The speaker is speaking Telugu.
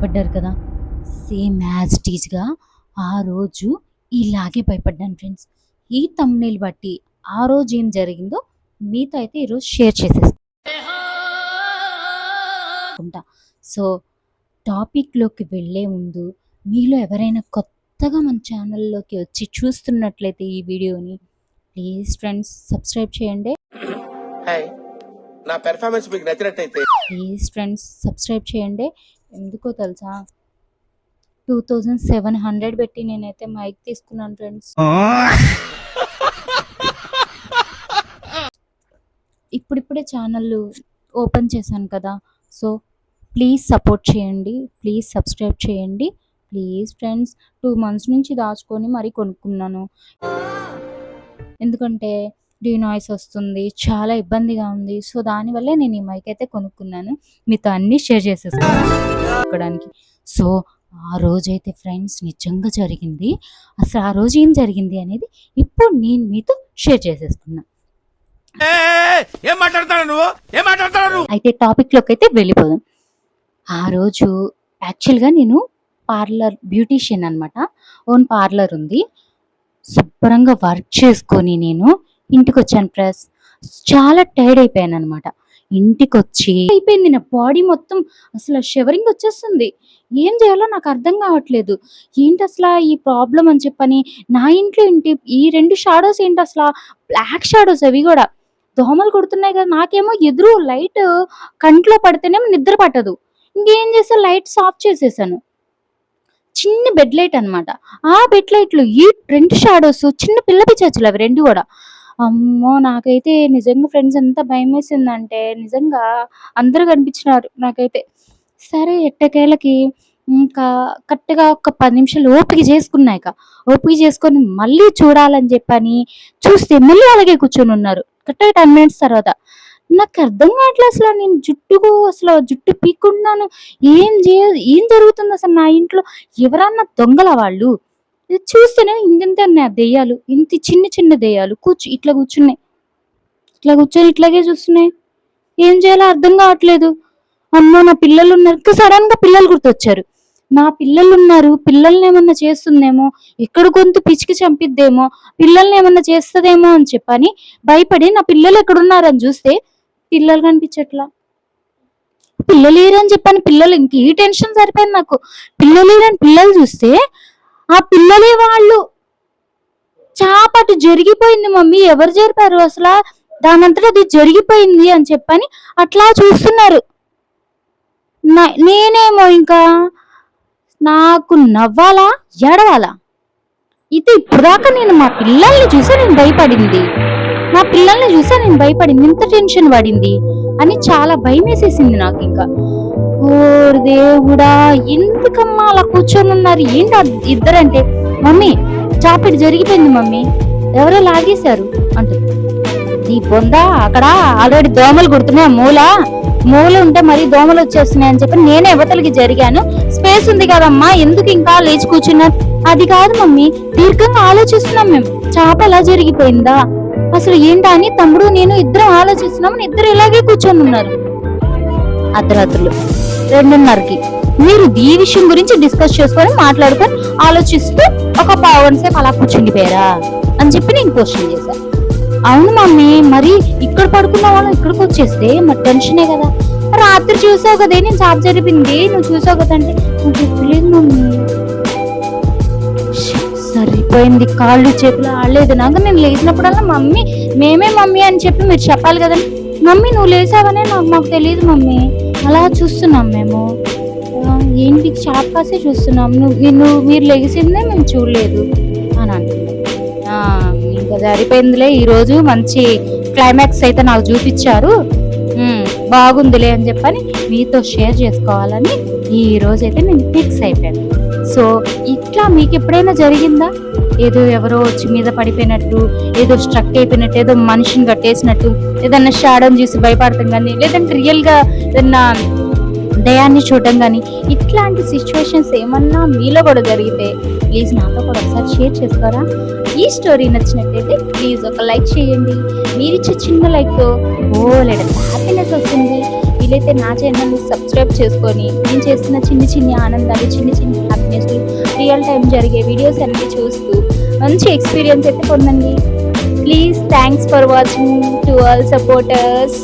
భయపడ్డారు కదా. సేమ్ యాజ్ టీజ్గా ఆ రోజు ఇలాగే భయపడ్డాను ఫ్రెండ్స్. ఈ తమ్నేల్ బట్టి ఆ రోజు ఏం జరిగిందో మీతో అయితే ఈరోజు షేర్ చేసేసుకుంటా సో టాపిక్లోకి వెళ్ళే ముందు మీలో ఎవరైనా కొత్తగా మన ఛానల్లోకి వచ్చి చూస్తున్నట్లయితే ఈ వీడియోని ప్లీజ్ ఫ్రెండ్స్ సబ్స్క్రైబ్ చేయండి. నా పెర్ఫార్మెన్స్ మీకు నచ్చినట్టయితే ప్లీజ్ ఫ్రెండ్స్ సబ్స్క్రైబ్ చేయండి. ఎందుకో తెలుసా? టూ థౌజండ్ సెవెన్ హండ్రెడ్ పెట్టి నేనైతే మైక్ తీసుకున్నాను ఫ్రెండ్స్. ఇప్పుడిప్పుడే ఛానల్ ఓపెన్ చేశాను కదా. సో ప్లీజ్ సపోర్ట్ చేయండి. ప్లీజ్ సబ్స్క్రైబ్ చేయండి. ప్లీజ్ ఫ్రెండ్స్ టూ మంత్స్ నుంచి దాచుకొని మరీ కొనుక్కున్నాను. ఎందుకంటే డీ నాయిస్ వస్తుంది చాలా ఇబ్బందిగా ఉంది. సో దానివల్లే నేను ఈ మైక్ అయితే కొనుక్కున్నాను. మీతో అన్నీ షేర్ చేసేసుకోవడానికి సో ఆ రోజైతే ఫ్రెండ్స్ నిజంగా జరిగింది. అసలు ఆ రోజు ఏం జరిగింది అనేది ఇప్పుడు నేను మీతో షేర్ చేసేసుకున్నా. ఏం మాట్లాడతాడు నువ్వు? ఏం మాట్లాడతాడు నువ్వు? అయితే టాపిక్లోకి అయితే వెళ్ళిపోదాం. ఆ రోజు యాక్చువల్గా నేను పార్లర్ బ్యూటీషియన్ అనమాట ఓన్ పార్లర్ ఉంది. శుభ్రంగా వర్క్ చేసుకొని నేను ఇంటికి వచ్చాను ప్రెస్. చాలా టైర్డ్ అయిపోయాను అనమాట ఇంటికి వచ్చి అయిపోయింది నా బాడీ మొత్తం. అసలు షివరింగ్ వచ్చేస్తుంది. ఏం చేయాలో నాకు అర్థం కావట్లేదు. ఏంటి అసలు ఈ ప్రాబ్లం అని చెప్పని నా ఇంట్లో ఏంటి? ఈ రెండు షాడోస్ ఏంటి అసలు బ్లాక్ షాడోస్ అవి కూడా. దోమలు కొడుతున్నాయి కదా నాకేమో ఎదురు లైట్ కంట్లో పడితేనేమో నిద్ర పట్టదు. ఇంకేం చేసా? లైట్స్ ఆఫ్ చేసేసాను. చిన్న బెడ్ లైట్ అన్నమాట. ఆ బెడ్ లైట్లు ఈ రెండు షాడోస్ చిన్న పిల్ల పిచ్చాచులు అవి రెండు కూడా. అమ్మో! నాకైతే నిజంగా ఫ్రెండ్స్ ఎంత భయం వేసిందంటే నిజంగా అందరూ కనిపించినారు నాకైతే. సరే ఎట్టకేలకి ఇంకా కరెక్ట్గా ఒక పది నిమిషాలు ఓపిక చేసుకున్నాయిక ఓపిక చేసుకొని మళ్ళీ చూడాలని చెప్పని చూస్తే మళ్ళీ అలాగే కూర్చొని ఉన్నారు. కరెక్ట్గా టెన్ మినిట్స్ తర్వాత. నాకు అర్థం కావట్లేదు అసలు నేను జుట్టుకు అసలు జుట్టు పీక్కుంటున్నాను ఏం చేయ ఏం జరుగుతుంది అసలు నా ఇంట్లో? ఎవరన్నా దొంగల వాళ్ళు? చూస్తేనే ఇంత ఆ దెయ్యాలు. ఇంత చిన్న చిన్న దెయ్యాలు. కూర్చు ఇట్లా కూర్చున్నాయి. ఇట్లా కూర్చొని ఇట్లాగే చూస్తున్నాయి. ఏం చేయాలో అర్థం కావట్లేదు. అమ్మో నా పిల్లలు ఉన్నారు. సడన్గా పిల్లలు గుర్తొచ్చారు. నా పిల్లలు ఉన్నారు. పిల్లల్ని ఏమన్నా చేస్తుందేమో? ఎక్కడ గొంతు పిచ్చికి చంపిద్దేమో? పిల్లల్ని ఏమన్నా చేస్తుందేమో అని చెప్పని భయపడి నా పిల్లలు ఎక్కడున్నారని చూస్తే పిల్లలు కనిపించట్లా. పిల్లలు లేరని చెప్పాను పిల్లలు ఇంక ఈ టెన్షన్ సరిపోయింది నాకు. పిల్లలు లేరని పిల్లలు చూస్తే ఆ పిల్లలే వాళ్ళు. చాపటు జరిగిపోయింది మమ్మీ. ఎవరు జరిపారు అసలు? దానంతట అది జరిగిపోయింది అని చెప్పని అట్లా చూస్తున్నారు. నేనేమో ఇంకా నాకు నవ్వాలా ఏడవాలా? ఇది ఇప్పుడు నేను మా పిల్లల్ని చూసా నేను భయపడింది. నా పిల్లల్ని చూసా నేను భయపడింది. ఇంత టెన్షన్ పడింది అని చాలా భయం వేసేసింది నాకు ఇంకా ఓర్ దేవుడా ఎందుకమ్మా అలా కూర్చొని ఉన్నారు ఏంటి ఇద్దరంటే? మమ్మీ చాపిడి జరిగిపోయింది మమ్మీ. ఎవరో లాగేశారు అంటుంది నీ బొంద అక్కడ ఆల్రెడీ దోమలు కుడుతున్నాయి మూల. మూల ఉంటే మరి దోమలు వచ్చేస్తున్నాయి అని చెప్పి నేనే యువతలకి జరిగాను. స్పేస్ ఉంది కదమ్మా ఎందుకు ఇంకా లేచి కూర్చున్నారు? అది కాదు మమ్మీ దీర్ఘంగా ఆలోచిస్తున్నాం మేము. చాప ఎలా జరిగిపోయిందా? అసలు ఏంటా అని తమ్ముడు నేను ఇద్దరం ఆలోచిస్తున్నాం ఇద్దరు ఇలాగే కూర్చొని ఉన్నారు అర్ధరాత్రులు. రెండున్నరకి. మీరు ఈ విషయం గురించి డిస్కస్ చేసుకొని మాట్లాడుకొని ఆలోచిస్తూ ఒక పావు సేపు అలా కూర్చుండిపోయారా? అని చెప్పి నేను క్వశ్చన్ చేశాను అవును మమ్మీ మరి ఇక్కడ పడుకున్న వాళ్ళం ఇక్కడికి వచ్చేస్తే మరి టెన్షనే కదా. రాత్రి చూసావు కదే నేను జాబ్ జరిపింది నువ్వు చూసావు కదా అంటే నువ్వు చెప్పలేదు మమ్మీ. సరిపోయింది. కాళ్ళు చేతులు ఆడలేదు. నాకు నేను లేచినప్పుడల్లా మమ్మీ మేమే మమ్మీ అని చెప్పి మీరు చెప్పాలి కదండి. మమ్మీ నువ్వు లేచావనే నాకు మాకు తెలియదు మమ్మీ. అలా చూస్తున్నాం మేము. ఏంటి షాప్ కాసే చూస్తున్నాం. నువ్వు నువ్వు మీరు లెగిసిందే మేము చూడలేదు అని అంటున్నాను ఇంకా సరిపోయిందిలే. ఈరోజు మంచి క్లైమాక్స్ అయితే నాకు చూపించారు. బాగుందిలే అని చెప్పని మీతో షేర్ చేసుకోవాలని ఈ అయితే నేను ఫిక్స్ అయిపోయాను. సో ఇట్లా మీకు ఎప్పుడైనా జరిగిందా? ఏదో ఎవరో వచ్చి మీద పడిపోయినట్టు ఏదో స్ట్రక్ అయిపోయినట్టు ఏదో మనిషిని కట్టేసినట్టు ఏదన్నా షాడోని చూసి భయపడటం కానీ లేదంటే రియల్గా ఏదన్నా దయాన్ని చూడటం కానీ ఇట్లాంటి సిచ్యువేషన్స్ ఏమన్నా మీలో కూడా జరిగితే ప్లీజ్ నాతో కూడా ఒకసారి షేర్ చేసుకోరా? ఈ స్టోరీ నచ్చినట్టయితే ప్లీజ్ ఒక లైక్ చేయండి. మీరు ఇచ్చే చిన్న లైక్తో ఓ లేదా హ్యాపీనెస్ వస్తుంది. వీలైతే నా ఛానల్ని సబ్స్క్రైబ్ చేసుకొని నేను చేస్తున్న చిన్ని చిన్ని ఆనందాలు చిన్ని చిన్ని హ్యాపీనెస్ రియల్ టైం జరిగే వీడియోస్ అన్నీ చూస్తూ మంచి ఎక్స్పీరియన్స్ అయితే పొందండి. Please thanks for watching to all supporters